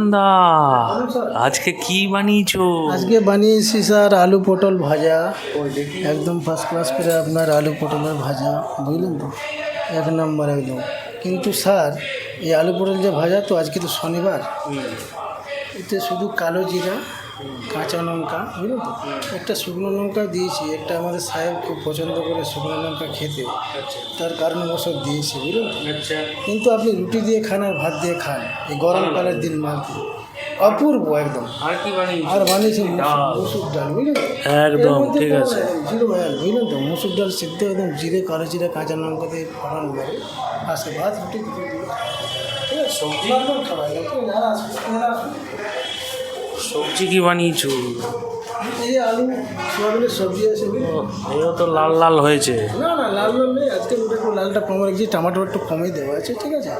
দা আজকে কি বানিয়েছো? আজকে বানিয়েছি স্যার আলু পটল ভাজা। একদম ফার্স্ট ক্লাস করে আপনার আলু পটলের ভাজা বুঝলেন তো? এক নম্বর একদম। কিন্তু স্যার এই আলু পটল যে ভাজা তো আজকে তো শনিবার। এতে শুধু কালো জিরা কাঁচা লঙ্কা বুঝলেন তো? একটা শুকনো লঙ্কা দিয়েছি একটা আমাদের সাহেব খুব পছন্দ করে শুকনো লঙ্কা খেতে। তার কারণে ওসব দিয়েছি বুঝলেন তো? আচ্ছা। কিন্তু আপনি রুটি দিয়ে খান আর ভাত দিয়ে খান এই গরমকালের দিন মালতে। অপূর্ব একদম। আর কি বানিয়েছো? আর বানিয়েছি মুসুর- ডাল। বুঝলেন তো? একদম ঠিক আছে। জিরো বুঝলেন তো? মুসুর ডাল সিদ্ধ একদম জিরে কালো জিরে কাঁচা লঙ্কা দিয়ে ফোড়ন করে আসে ভাত রুটি। ঠিক আছে? সবজি? একদম খাবার যারা আসবে। সবজি কি বানিয়েছো? এই আলু সোয়াবিনের সবজি আছে। তো লাল লাল হয়েছে। না না লাল লাল নেই। আজকে ওটা একটু লালটা কম রেখেছি টমাটো একটু কমই দেওয়া আছে ঠিক আছে?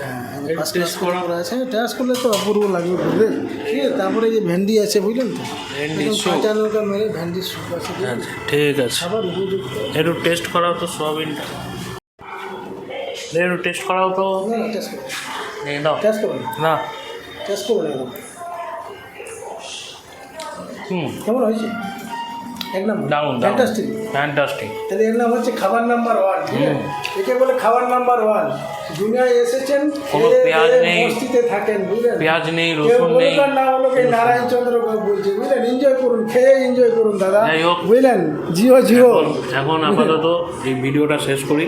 হ্যাঁ ক্লাস করা আছে। টেস্ট করলে তো অপূর্ব লাগবে বুঝলেন ঠিক আছে তারপরে যে ভেন্ডি আছে বুঝলেন তো? ভেন্ডি। কাঁচা লঙ্কা মেরে ভেন্ডি স্যুপ আছে আচ্ছা, ঠিক আছে। উপযুক্ত। একটু টেস্ট করাও তো সোয়াবিনটা একটু টেস্ট করাও তো। না না টেস্ট না। টেস্ট একদম হুম কেমন হয়েছে? এক নম্বর। দারুণ ফ্যান্টাস্টিক ফ্যান্টাস্টিক তাহলে এর নাম হচ্ছে খাবার নাম্বার ওয়ান একে বলে খাবার নাম্বার ওয়ান। দুনিয়ায় এসেছেন কোনো পেঁয়াজ নেই, মস্তিতে থাকেন বুঝলেন? পেঁয়াজ নেই রসুন নেই বলুক আর না বলুক নারায়ণ চন্দ্র বলছে বুঝলেন? এনজয় করুন খেয়ে এনজয় করুন দাদা। বুঝলেন? জিও জিও। এখন আপাতত এই ভিডিওটা শেষ করি।